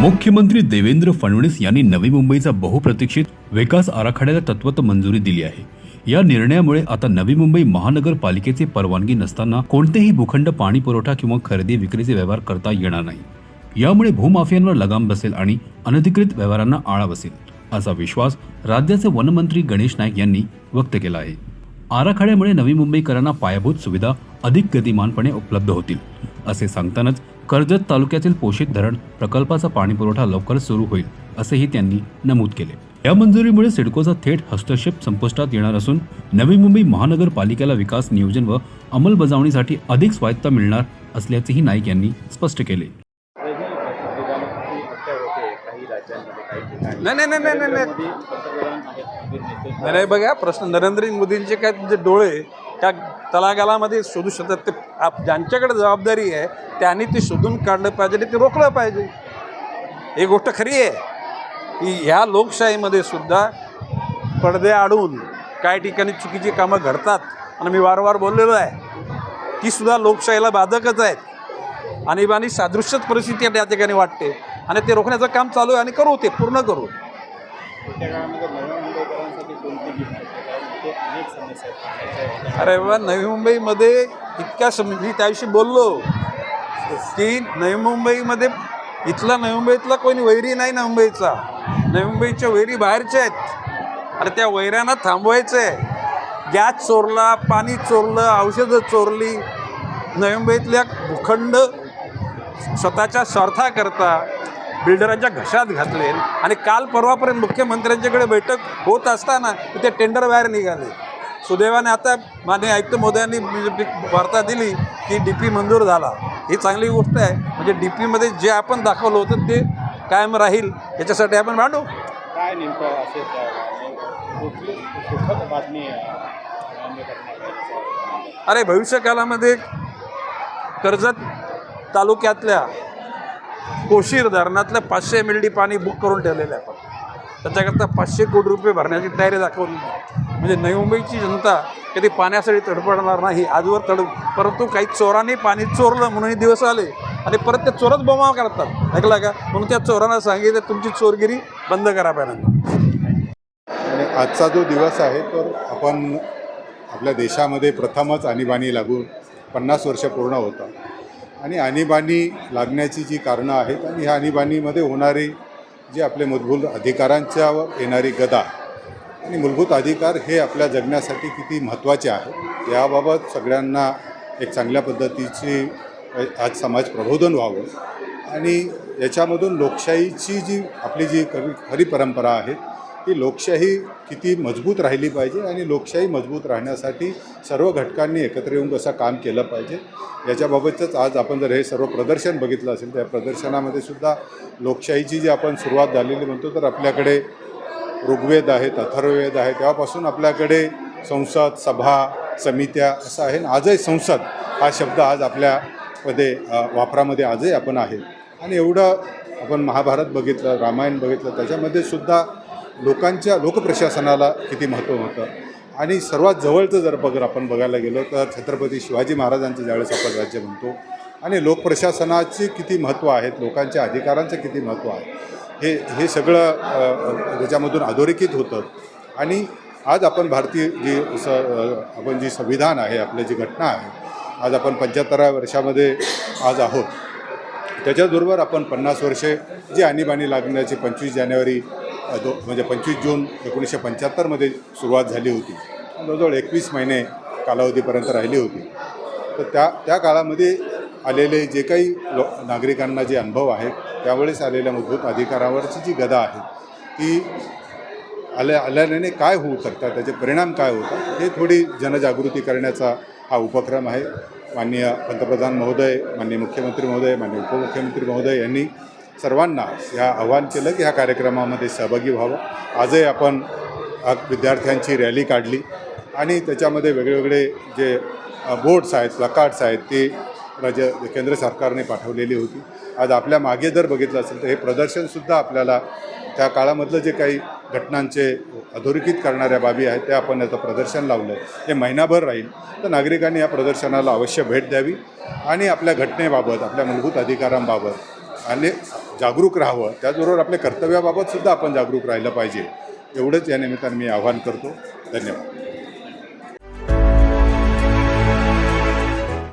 मुख्यमंत्री देवेंद्र फडणवीस यांनी नवी मुंबईचा बहुप्रतीक्षित विकास आराखड्याला तत्वत मंजुरी दिली आहे. या निर्णयामुळे आता नवी मुंबई महानगरपालिकेचे परवानगी नसताना कोणतेही भूखंड पाणी पुरवठा किंवा खरेदी विक्रीचे व्यवहार करता येणार नाही. यामुळे भूमाफियांवर लगाम बसेल आणि अनधिकृत व्यवहारांना आळा बसेल असा विश्वास राज्याचे वनमंत्री गणेश नाईक यांनी व्यक्त केला आहे. आराखड्यामुळे नवी मुंबईकरांना पायाभूत सुविधा अधिक गतिमानपणे उपलब्ध होतील. असे सांगतानाच कर्जत तालुक्यातील पोषित धरण प्रकल्पाचा पाणीपुरवठा लवकर सुरू होईल असेही त्यांनी नमूद केले. या मंजुरीमुळे सिडकोचा थेट हस्तक्षेप संपुष्टात येणार असून नवी मुंबई महानगरपालिकेला विकास नियोजन व अंमलबजावणीसाठी अधिक स्वायत्ता मिळणार असल्याचेही नाईक यांनी स्पष्ट केले. नाही नाही नाही नाही नाही. नाही बघा प्रश्न नरेंद्र मोदींचे काय तुमचे डोळे त्या तलागालामध्ये शोधू शकतात. ते आप ज्यांच्याकडे जबाबदारी आहे त्यांनी ते शोधून काढलं पाहिजे आणि ते रोखलं पाहिजे. ही गोष्ट खरी आहे. की ह्या लोकशाहीमध्ये सुद्धा पडदे आडून काय ठिकाणी चुकीची कामं घडतात. आणि मी वारंवार बोललेलो आहे. ती सुद्धा लोकशाहीला बाधकच आहेत. आणीबाणी सादृश्यच परिस्थिती त्या ठिकाणी वाटते. आणि ते रोखण्याचं काम चालू आहे आणि करू ते पूर्ण करू. अरे बाबा नवी मुंबईमध्ये इतक्या मी त्याविषयी बोललो की नवी मुंबईमध्ये इथला नवी मुंबईतला कोणी वैरी नाही नवी मुंबईचा. नवी मुंबईच्या वैरी बाहेरचे आहेत. अरे त्या वैऱ्यांना थांबवायचं आहे गॅस चोरला पाणी चोरलं औषधं चोरली. नवी मुंबईतल्या भूखंड स्वतःच्या स्वार्थाकरता बिल्डरांच्या घशात घातले आणि काल परवापर्यंत मुख्यमंत्र्यांच्याकडे बैठक होत असताना ते टेंडर बाहेर निघाले. सुदैवाने आता मान्य आयुक्त मोदयांनी वार्ता दिली की डी पी मंजूर झाला. ही चांगली गोष्ट आहे. म्हणजे डी पीमध्ये जे आपण दाखवलं होतं ते कायम राहील. याच्यासाठी आपण भांडू? काय नेमकं असेल त्या कुठली सुखद बातमी अं, मान्य करणार आहे? अरे भविष्यकालामध्ये कर्जत तालुक्यातल्या कोशीर धरणातल्या पाचशे एम एल डी पाणी बुक करून ठेवलेलं आहे आपण. त्याच्याकरता पाचशे कोटी रुपये भरण्याची तयारी दाखवली म्हणजे नवी मुंबईची जनता कधी पाण्यासाठी तडपडणार नाही आजवर तड परंतु काही चोरांनी पाणी चोरलं म्हणून हे दिवस आले आणि परत ते चोरच बोमा करतात. ऐकला का? म्हणून त्या चोरांना सांगितलं तुमची चोरगिरी बंद करा पहिल्यांदा. आणि आजचा जो दिवस आहे तर आपण आपल्या देशामध्ये प्रथमच आणीबाणी लागून पन्नास वर्ष पूर्ण होतं आणि आणीबाणी लागण्याची जी कारणं आहेत आणि ह्या आणीबाणीमध्ये होणारी जी आपले मूलभूत अधिकारांच्या येणारी गदा आणि मूलभूत अधिकार हे आपल्या जगण्यासाठी किती महत्त्वाचे आहेत याबाबत सगळ्यांना एक चांगल्या पद्धतीची आज समाज प्रबोधन व्हावं आणि याच्यामधून लोकशाहीची जी आपली जी खरी परंपरा आहे ती लोकशाही किती मजबूत राहिली पाहिजे आणि लोकशाही मजबूत राहण्यासाठी सर्व घटकांनी एकत्र येऊन कसं काम केलं पाहिजे याच्याबाबतच आज आपण जर हे सर्व प्रदर्शन बघितलं असेल त्या प्रदर्शनामध्ये सुद्धा लोकशाहीची जी आपण सुरुवात झालेली म्हणतो तर आपल्याकडे ऋग्वेद आहेत अथर्ववेद आहे तेव्हापासून आपल्याकडे संसद सभा समित्या असं आहे. आणि आजही संसद हा शब्द आज आपल्यामध्ये वापरामध्ये आजही आपण आहे. आणि एवढं आपण महाभारत बघितलं रामायण बघितलं त्याच्यामध्ये सुद्धा लोकांच्या लोकप्रशासनाला किती महत्त्व होतं? आणि सर्वात जवळचं जर बगर आपण बघायला गेलो तर छत्रपती शिवाजी महाराजांचं ज्यावेळेस आपण राज्य म्हणतो आणि लोकप्रशासनाचे किती महत्त्व आहेत लोकांच्या अधिकारांचं किती महत्त्व आहे हे हे सगळं त्याच्यामधून अधोरेखित होतं. आणि आज आपण भारतीय जी स आपण जी संविधान आहे आपली जी घटना आहे आज आपण पंच्याहत्तराव्या वर्षामध्ये आज आहोत. त्याच्याचबरोबर आपण पन्नास वर्षे जी आणीबाणी लागण्याची पंचवीस जानेवारी दो म्हणजे पंचवीस जून एकोणीसशे पंच्याहत्तरमध्ये सुरुवात झाली होती. जवळजवळ एकवीस महिने कालावधीपर्यंत राहिली होती. तर त्या त्या काळामध्ये आलेले जे काही लो नागरिकांना जे अनुभव आहेत त्यावेळेस आलेल्या मूलभूत अधिकारावरची जी गदा आहे ती आल्या आल्याने काय होऊ शकतात त्याचे परिणाम काय होतात हे थोडी जनजागृती करण्याचा हा उपक्रम आहे. माननीय पंतप्रधान महोदय माननीय मुख्यमंत्री महोदय माननीय उपमुख्यमंत्री महोदय यांनी सर्वांना ह्या आव्हान केलं की ह्या कार्यक्रमामध्ये सहभागी व्हावं. आजही आपण विद्यार्थ्यांची रॅली काढली आणि त्याच्यामध्ये वेगवेगळे जे बोर्ड्स आहेत प्लकार्ड्स आहेत ते राज्य केंद्र सरकारने पाठवलेली होती. आज आपल्या मागे जर बघितलं असेल तर हे प्रदर्शनसुद्धा आपल्याला त्या काळामधलं जे काही घटनांचे अधोरेखित करणाऱ्या बाबी आहेत त्या आपण याचं प्रदर्शन लावलं. आहे हे महिनाभर राहील. तर नागरिकांनी या प्रदर्शनाला अवश्य भेट द्यावी आणि आपल्या घटनेबाबत आपल्या मूलभूत अधिकारांबाबत अनेक जागरूक राहावं. त्याचबरोबर आपल्या कर्तव्याबाबत सुद्धा आपण जागरूक राहिलं पाहिजे. एवढंच या निमित्तानं मी आवाहन करतो. धन्यवाद.